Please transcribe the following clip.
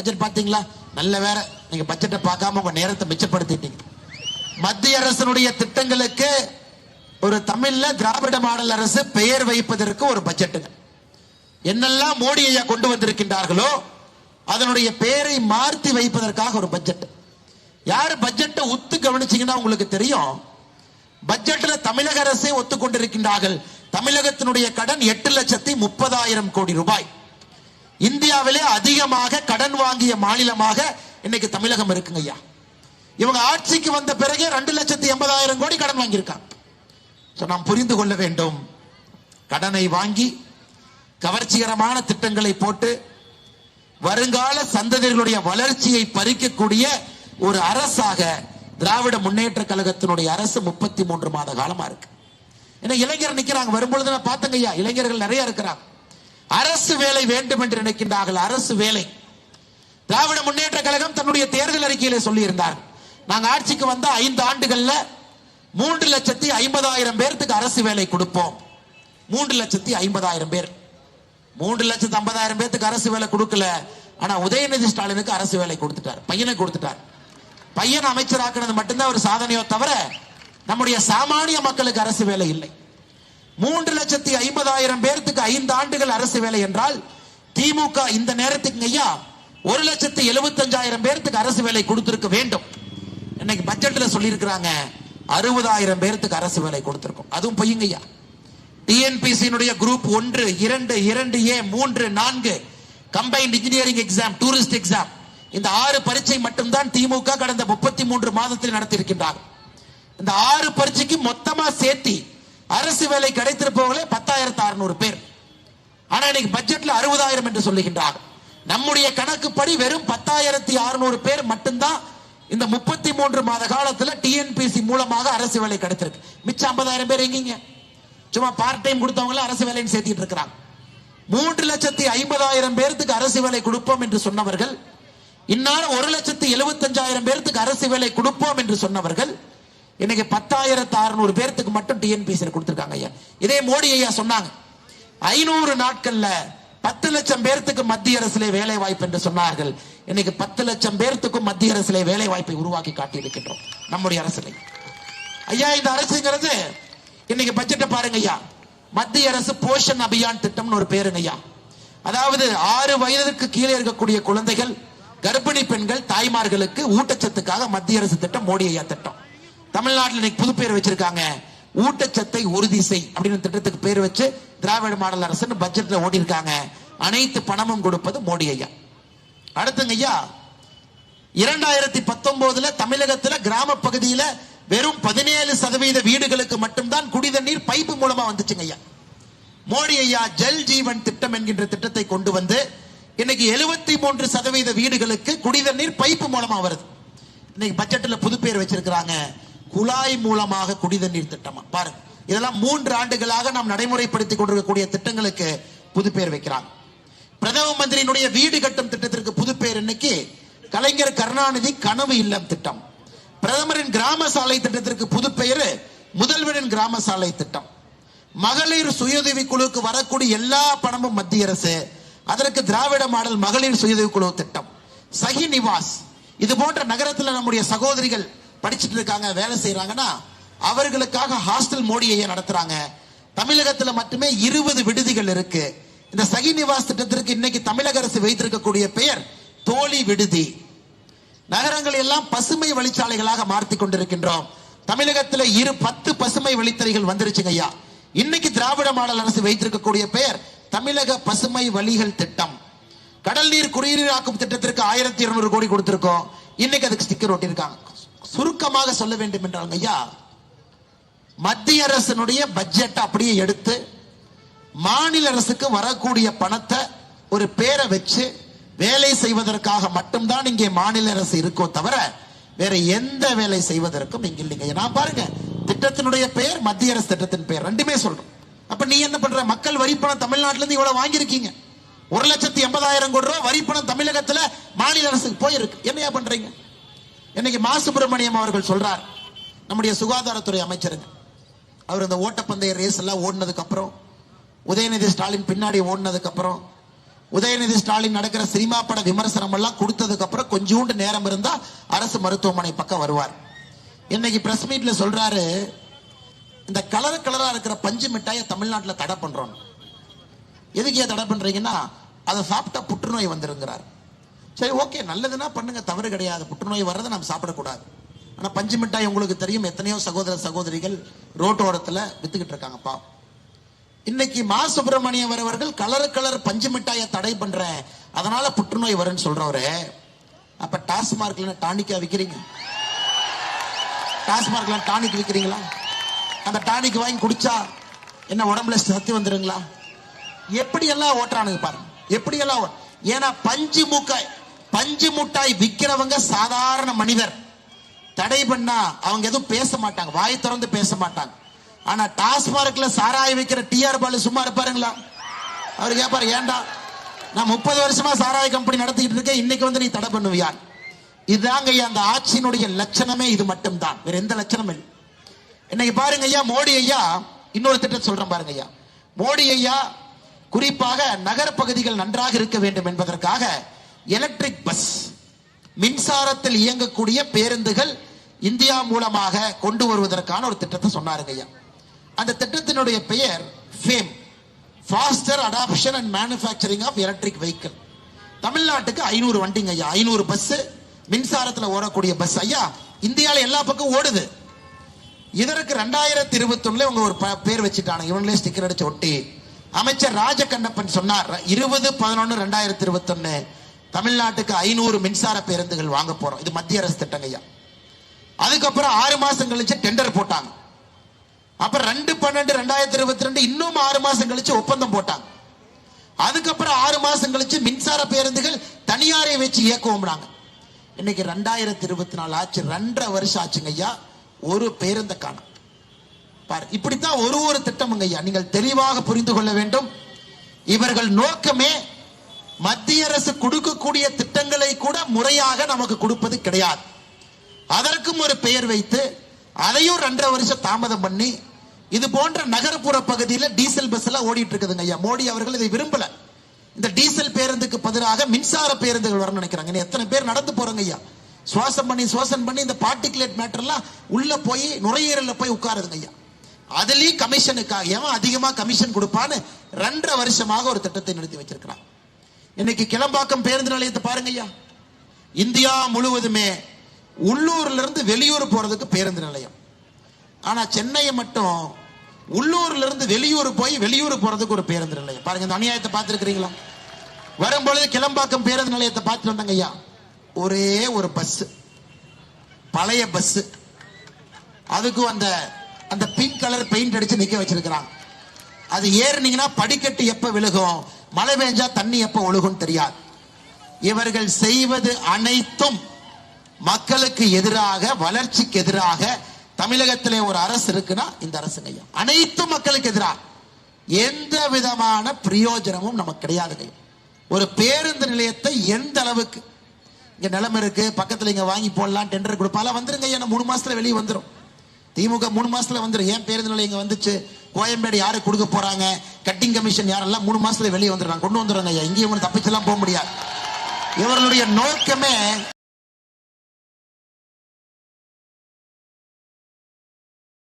Budget பாத்தீங்களா நல்ல வேற. நீங்க பட்ஜெட்டை பார்க்காம உங்க நேரத்தை மிச்சப்படுத்திட்டீங்க. மத்திய அரசினுடைய திட்டங்களுக்கு ஒரு தமிழ்ல திராவிட மாடல் அரசு பெயர் வைப்பதற்கு ஒரு பட்ஜெட்டுங்க என்னெல்லாம் மோடி ஐயா கொண்டு வந்திருக்கின்றார்களோ அதனுடைய பெயரை மாற்றி வைப்பதற்காக ஒரு பட்ஜெட் யார் பட்ஜெட்டை ஒத்து கவனிச்சீங்கன்னா உங்களுக்கு தெரியும். பட்ஜெட்ல தமிழக அரசே ஒத்துக்கொண்டிருக்கின்றார்கள். தமிழகத்தினுடைய கடன் எட்டு லட்சத்தி முப்பதாயிரம் கோடி ரூபாய். இந்தியாவிலே அதிகமாக கடன் வாங்கிய மாநிலமாக இன்னைக்கு தமிழகம் இருக்குங்க ஐயா. இவங்க ஆட்சிக்கு வந்த பிறகு ரெண்டு லட்சத்தி எண்பதாயிரம் கோடி கடன் வாங்கியிருக்காங்க. நாம் புரிந்து கொள்ள வேண்டும். கடனை வாங்கி கவர்ச்சிகரமான திட்டங்களை போட்டு வருங்கால சந்ததிகளுடைய வளர்ச்சியை பறிக்கக்கூடிய ஒரு அரசாக திராவிட முன்னேற்ற கழகத்தினுடைய அரசு முப்பத்தி மூன்று மாத காலமா இருக்கு. ஏன்னா இளைஞர் நிக்கிறாங்க. வரும்பொழுது நான் பார்த்தங்க ஐயா இளைஞர்கள் நிறைய இருக்கிறாங்க. அரசு வேலை வேண்டும் என்று நினைக்கின்றார்கள். அரசு வேலை. திராவிட முன்னேற்ற கழகம் தன்னுடைய தேர்தல் அறிக்கையிலே சொல்லியிருந்தார். நாங்க ஆட்சிக்கு வந்த ஐந்து ஆண்டுகள்ல மூன்று லட்சத்தி ஐம்பதாயிரம் பேர்த்துக்கு அரசு வேலை கொடுப்போம். மூன்று லட்சத்தி ஐம்பதாயிரம் பேர். மூன்று லட்சத்தி ஐம்பதாயிரம் பேர்த்துக்கு அரசு வேலை கொடுக்கல. ஆனா உதயநிதி ஸ்டாலினுக்கு அரசு வேலை கொடுத்துட்டார். பையனை கொடுத்துட்டார். பையன் அமைச்சராக்குனது மட்டும்தான் ஒரு சாதனையோ தவிர நம்முடைய சாமானிய மக்களுக்கு அரசு வேலை இல்லை. மூன்று லட்சத்தி ஐம்பதாயிரம் பேர்த்துக்கு ஐந்து ஆண்டுகள் அரசு வேலை என்றால் திமுக இந்த நேரத்துக்கு ஐயா ஒரு லட்சத்தி எழுபத்தஞ்சாயிரம் பேர்த்துக்கு அரசு வேலை கொடுத்திருக்க வேண்டும். இன்னைக்கு பட்ஜெட்ல சொல்லியிருக்கிறாங்க அறுபதாயிரம் பேர்த்துக்கு அரசு வேலை கொடுத்திருக்கோம். அதுவும் பொய்யுங்க ஐயா. டிஎன்பிசியினுடைய குரூப் ஒன்று இரண்டு இரண்டு ஏ மூன்று நான்கு combined engineering exam tourist exam இந்த ஆறு பரீட்சை மட்டும்தான் திமுக கடந்த முப்பத்தி மூன்று மாதத்தில் நடத்தியிருக்கின்றார் இந்த ஆறு பரீட்சைக்கு மொத்தமா சேர்த்தி அரசு வேலை கிடைத்திருப்பவர்களே பத்தாயிரத்து அறுநூறு பேர். ஆனா இன்னைக்கு பட்ஜெட்ல அறுபதாயிரம் என்று சொல்லுகின்றார். நம்முடைய கணக்குப்படி வெறும் பத்தாயிரத்தி அறுநூறு பேர் மட்டும்தான் இந்த முப்பத்தி மூன்று மாத காலத்துல டிஎன்பிசி மூலமாக அரசு வேலை கிடைத்திருக்கு. மிச்சம் ஐம்பதாயிரம் பேர் எங்கீங்க? சும்மா பார்ட் டைம் கொடுத்தவங்களும் அரசு வேலைன்னு சேர்த்திட்டு இருக்கிறாங்க. மூன்று லட்சத்தி ஐம்பதாயிரம் பேர்த்துக்கு அரசு வேலை கொடுப்போம் என்று சொன்னவர்கள் இன்னார் ஒரு லட்சத்தி எழுபத்தஞ்சாயிரம் பேர்த்துக்கு அரசு வேலை கொடுப்போம் என்று சொன்னவர்கள் இன்னைக்கு பத்தாயிரத்து அறுநூறு பேர்த்துக்கு மட்டும் டிஎன்பிசி கொடுத்துருக்காங்க ஐயா. இதே மோடி ஐயா சொன்னாங்க ஐநூறு நாட்கள்ல பத்து லட்சம் பேர்த்துக்கு மத்திய அரசிலே வேலை வாய்ப்பு என்று சொன்னார்கள். இன்னைக்கு பத்து லட்சம் பேர்த்துக்கும் மத்திய அரசிலே வேலை வாய்ப்பை உருவாக்கி காட்டியிருக்கின்றோம் நம்முடைய அரசிலே. ஐயா இந்த அரசுங்கிறது இன்னைக்கு பட்ஜெட்டை பாருங்க ஐயா. மத்திய அரசு போஷன் அபியான் திட்டம்னு ஒரு பேருங்க ஐயா. அதாவது ஆறு வயதிற்கு கீழே இருக்கக்கூடிய குழந்தைகள் கர்ப்பிணி பெண்கள் தாய்மார்களுக்கு ஊட்டச்சத்துக்காக மத்திய அரசு திட்டம் மோடி ஐயா திட்டம். தமிழ்நாட்டில் இன்னைக்கு புது பேர் வச்சிருக்காங்க. ஊட்டச்சத்தை உறுதி செய் அப்படின்னு திட்டத்துக்கு பேர் வச்சு திராவிட மாடல் அரசுன்னு பட்ஜெட்ல ஓடி இருக்காங்க அனைத்து பணமும் கொடுப்பது மோடி ஐயா. அடுத்துங்க ஐயா இரண்டாயிரத்தி பத்தொன்பதுல தமிழகத்துல கிராம பகுதியில வெறும் பதினேழு சதவீத வீடுகளுக்கு மட்டும்தான் குடிதண்ணீர் பைப்பு மூலமா வந்துச்சுங்க ஐயா. மோடி ஐயா ஜல் ஜீவன் திட்டம் என்கின்ற திட்டத்தை கொண்டு வந்து இன்னைக்கு எழுபத்தி மூன்று சதவீத வீடுகளுக்கு குடிதண்ணீர் பைப்பு மூலமா வருது. இன்னைக்கு பட்ஜெட்ல புது பேர் வச்சிருக்கிறாங்க. குழாய் மூலமாக குடித திட்டம்? திட்டமா பாருங்க. இதெல்லாம் மூன்று ஆண்டுகளாக நாம் நடைமுறைப்படுத்தி கொண்டிருக்கக்கூடிய திட்டங்களுக்கு புது பேர் வைக்கிறாங்க. பிரதம மந்திரியினுடைய வீடு கட்டும் திட்டத்திற்கு புது பேர் இன்னைக்கு கலைஞர் கருணாநிதி கனவு இல்லம் திட்டம். பிரதமரின் கிராம சாலை திட்டத்திற்கு புது பெயர் முதல்வரின் கிராம சாலை திட்டம். மகளிர் சுயுதவி குழுவுக்கு வரக்கூடிய எல்லா பணமும் மத்திய அரசு. அதற்கு திராவிட மாடல் மகளிர் சுயுதவி குழு திட்டம். சகி நிவாஸ். இது போன்ற நகரத்தில் நம்முடைய சகோதரிகள் படிச்சுட்டு இருக்காங்க வேலை செய்யறாங்கன்னா அவர்களுக்காக ஹாஸ்டல் மோடியை நடத்துறாங்க. தமிழகத்துல மட்டுமே இருபது விடுதிகள் இருக்கு. இந்த சகி நிவாஸ் திட்டத்திற்கு இன்னைக்கு தமிழக அரசு வைத்திருக்கக்கூடிய பெயர் தோழி விடுதி. நகரங்கள் எல்லாம் பசுமை வழிச்சாலைகளாக மாற்றி கொண்டிருக்கின்றோம். தமிழகத்துல இரு பத்து பசுமை வழித்தறைகள் வந்துருச்சுங்க ஐயா. இன்னைக்கு திராவிட மாடல் அரசு வைத்திருக்கக்கூடிய பெயர் தமிழக பசுமை வழிகள் திட்டம். கடல் நீர் குடிநீராக்கும் திட்டத்திற்கு ஆயிரத்தி இருநூறு கோடி கொடுத்திருக்கோம். இன்னைக்கு அதுக்கு ஸ்டிக்கர் ஒட்டியிருக்காங்க. சுருக்கமாக சொல்ல வேண்டும் என்றாங்க ஐயா. மத்திய அரசினுடைய பட்ஜெட் அப்படியே எடுத்து மாநில அரசுக்கு வரக்கூடிய பணத்தை ஒரு பேரை வச்சு வேலை செய்வதற்காக மட்டும்தான் இங்கே மாநில அரசு இருக்கோ தவிர வேற எந்த வேலை செய்வதற்கும் இங்க இல்லைங்க. நான் பாருங்க திட்டத்தினுடைய பெயர் மத்திய அரசு திட்டத்தின் பெயர் ரெண்டுமே சொல்றோம். அப்ப நீ என்ன பண்ற? மக்கள் வரி பணம் தமிழ்நாட்டுல இருந்து இவ்வளவு வாங்கியிருக்கீங்க. ஒரு லட்சத்தி எண்பதாயிரம் கோடி ரூபாய் வரி பணம் தமிழகத்துல மாநில அரசுக்கு போயிருக்கு. என்னையா பண்றீங்க? இன்னைக்கு மா சுப்பிரமணியம் அவர்கள் சொல்றார் நம்முடைய சுகாதாரத்துறை அமைச்சருங்க. அவர் இந்த ஓட்டப்பந்தய ரேஸ் எல்லாம் ஓடினதுக்கு அப்புறம் உதயநிதி ஸ்டாலின் பின்னாடி ஓடினதுக்கு அப்புறம் உதயநிதி ஸ்டாலின் நடக்கிற சினிமா பட விமர்சனம் எல்லாம் கொடுத்ததுக்கு அப்புறம் கொஞ்சோண்டு நேரம் இருந்தா அரசு மருத்துவமனை பக்கம் வருவார். இன்னைக்கு பிரஸ் மீட்ல சொல்றாரு இந்த கலர் கலரா இருக்கிற பஞ்சு மிட்டாயை தமிழ்நாட்டில் தடை பண்றோம். எதுக்கு ஏன் தடை பண்றீங்கன்னா அதை சாப்பிட்டா புற்றுநோய் வந்துருங்கிறார். சரி ஓகே நல்லதுன்னா பண்ணுங்க தவறு கிடையாது. புற்றுநோய் வர்றதை நம்ம சாப்பிடக்கூடாது. ஆனால் பஞ்சு மிட்டாய் உங்களுக்கு தெரியும் எத்தனையோ சகோதர சகோதரிகள் ரோட்டோரத்தில் வித்துக்கிட்டு இருக்காங்கப்பா இன்னைக்கு மா சுப்பிரமணியம் வரவர்கள் கலர் கலர் பஞ்சு மிட்டாயை தடை பண்றேன். அதனால புற்றுநோய் வரும்னு சொல்றவரு அப்ப டாஸ்மார்க்ல டானிக்கா விற்கிறீங்க டாஸ்மார்க்ல டானிக் விற்கிறீங்களா அந்த டானிக் வாங்கி குடிச்சா என்ன உடம்புல சத்து வந்துருங்களா? எப்படி எல்லாம் ஓட்டுறானுங்க பாருங்க. எப்படி எல்லாம் ஏன்னா பஞ்சு மூக்காய் பஞ்சு முட்டாய் விற்கிறவங்க சாதாரண மனிதர். தடை பண்ணா அவங்க எதுவும் பேச மாட்டாங்க. வாய் திறந்து பேச மாட்டாங்க. ஆனா டாஸ்மார்க்ல சாராய விற்கிற டிஆர் பாலு சும்மா இருப்பாருங்களா? அவர் கேட்பாரு ஏன்டா நான் முப்பது வருஷமா சாராய கம்பெனி நடத்திக்கிட்டு இருக்கேன். இன்னைக்கு வந்து நீ தடை பண்ணுவியா? இதுதாங்க ஐயா அந்த ஆட்சியினுடைய லட்சணமே இது மட்டும்தான். வேற எந்த லட்சணமும் இல்லை. இன்னைக்கு பாருங்க ஐயா மோடி ஐயா இன்னொரு திட்டம் சொல்றேன் பாருங்க ஐயா. மோடி ஐயா குறிப்பாக நகர பகுதிகள் நன்றாக இருக்க வேண்டும் என்பதற்காக எலக்ட்ரிக் பஸ் மின்சாரத்தில் இயங்கக்கூடிய பேருந்துகள் இந்தியா மூலமாக கொண்டு வருவதற்கான ஒரு திட்டத்தை சொன்னாருங்க ஐயா. அந்த திட்டத்தினுடைய பெயர் FAME faster adoption and manufacturing of electric vehicle தமிழ்நாட்டுக்கு ஐநூறு வண்டிங்க ஐயா ஐநூறு பஸ் மின்சாரத்தில் ஓடக்கூடிய பஸ் ஐயா இந்தியாவில் எல்லா பக்கம் ஓடுது. இதற்கு ரெண்டாயிரத்தி இருபத்தொன்னுல ஒண்ணுல இவங்க ஒரு ப- பேர் வச்சுட்டாங்க. இவங்களே ஸ்டிக்கர் அடிச்சு ஒட்டி. அமைச்சர் ராஜகண்ணப்பன் சொன்னார் இருபது பதினொன்னு ரெண்டாயிரத்தி இருபத்தொன்னு தமிழ்நாட்டுக்கு ஐநூறு மின்சார பேருந்துகள் வாங்க போறோம். இது மத்திய அரசு திட்டங்க ஐயா. அதுக்கப்புறம் ஆறு மாசம் கழிச்சு டெண்டர் போட்டாங்க. அப்புறம் ரெண்டு பன்னெண்டு ரெண்டாயிரத்தி இருபத்தி ரெண்டு இன்னும் ஆறு மாசம் கழிச்சு ஒப்பந்தம் போட்டாங்க. அதுக்கப்புறம் ஆறு மாசம் கழிச்சு மின்சார பேருந்துகள் தனியாரை வச்சு இயக்குவோம்னாங்க. இன்னைக்கு ரெண்டாயிரத்தி இருபத்தி நாலு ஆச்சு. ரெண்டரை வருஷம் ஆச்சுங்க ஐயா. ஒரு பேருந்த காணும். பாரு இப்படித்தான் ஒரு ஒரு திட்டமுங்க ஐயா. நீங்கள் தெளிவாக புரிந்து கொள்ள வேண்டும். இவர்கள் நோக்கமே மத்திய அரசு கொடுக்கக்கூடிய திட்டங்களை கூட முறையாக நமக்கு கொடுப்பது கிடையாது. அதற்கும் ஒரு பெயர் வைத்து அதையும் ரெண்டரை வருஷம் தாமதம் பண்ணி இது போன்ற நகர்ப்புற பகுதியில் டீசல் பஸ் எல்லாம் ஓடிட்டு இருக்குதுங்க ஐயா. மோடி அவர்கள் இதை விரும்பல. இந்த டீசல் பேருந்துக்கு பதிலாக மின்சார பேருந்துகள் வரணும்னு நினைக்கிறாங்க. எத்தனை பேர் நடந்து போறாங்க ஐயா? சுவாசம் பண்ணி சுவாசம் பண்ணி இந்த பார்ட்டிகுலேட் மேட்டர்லாம் உள்ள போய் நுரையீரலில் போய் உட்காருதுங்க ஐயா. அதுலயும் கமிஷனுக்காக ஏன் அதிகமா கமிஷன் கொடுப்பான்னு ரெண்டரை வருஷமாக ஒரு திட்டத்தை நிறுத்தி வச்சிருக்கிறான் இன்னைக்கு கிளம்பாக்கம் பேருந்து நிலையத்தை பாருங்க ஐயா இந்தியா முழுவதுமே உள்ளூர்ல இருந்து வெளியூர் போறதுக்கு பேருந்து நிலையம். ஆனா சென்னையை மட்டும் உள்ளூர்ல இருந்து வெளியூர் போய் வெளியூர் போறதுக்கு ஒரு பேருந்து நிலையம். பாருங்க இந்த அநியாயத்தை பார்த்திருக்கிறீங்களா? வரும்பொழுது கிளம்பாக்கம் பேருந்து நிலையத்தை பார்த்துட்டு வந்தாங்க ஐயா ஒரே ஒரு பஸ் பழைய பஸ் அதுக்கும் அந்த அந்த பிங்க் கலர் பெயிண்ட் அடிச்சு நிக்க வச்சிருக்கிறாங்க. அது ஏறுனீங்கன்னா படிக்கட்டு எப்ப விழுகும்? மழை பெஞ்சா தண்ணி எப்ப ஒழுகும் தெரியாது. இவர்கள் செய்வது அனைத்தும் மக்களுக்கு எதிராக வளர்ச்சிக்கு எதிராக தமிழகத்திலே ஒரு அரசு இருக்குன்னா இந்த அரசு ஐயா அனைத்தும் மக்களுக்கு எதிராக எந்த விதமான பிரயோஜனமும் நமக்கு கிடையாதுங்க ஒரு பேருந்து நிலையத்தை எந்த அளவுக்கு இங்க நிலம் இருக்கு பக்கத்துல இங்க வாங்கி போடலாம் டெண்டர் கொடுப்பாலாம் வந்துருங்க ஐயா மூணு மாசத்துல வெளியே வந்துடும் திமுக மூணு மாசத்துல வந்துரும். ஏன் பேருந்து நிலையம் இங்க வந்துச்சு? கோயம்பேடு யாரு கொடுக்க போறாங்க? கட்டிங் கமிஷன் யாரெல்லாம் மூணு மாசத்துல வெளியே வந்துடுறாங்க. கொண்டு வந்துடுறாங்க ஐயா. இங்கேயும் தப்பிச்செல்லாம் போக முடியாது. இவர்களுடைய நோக்கமே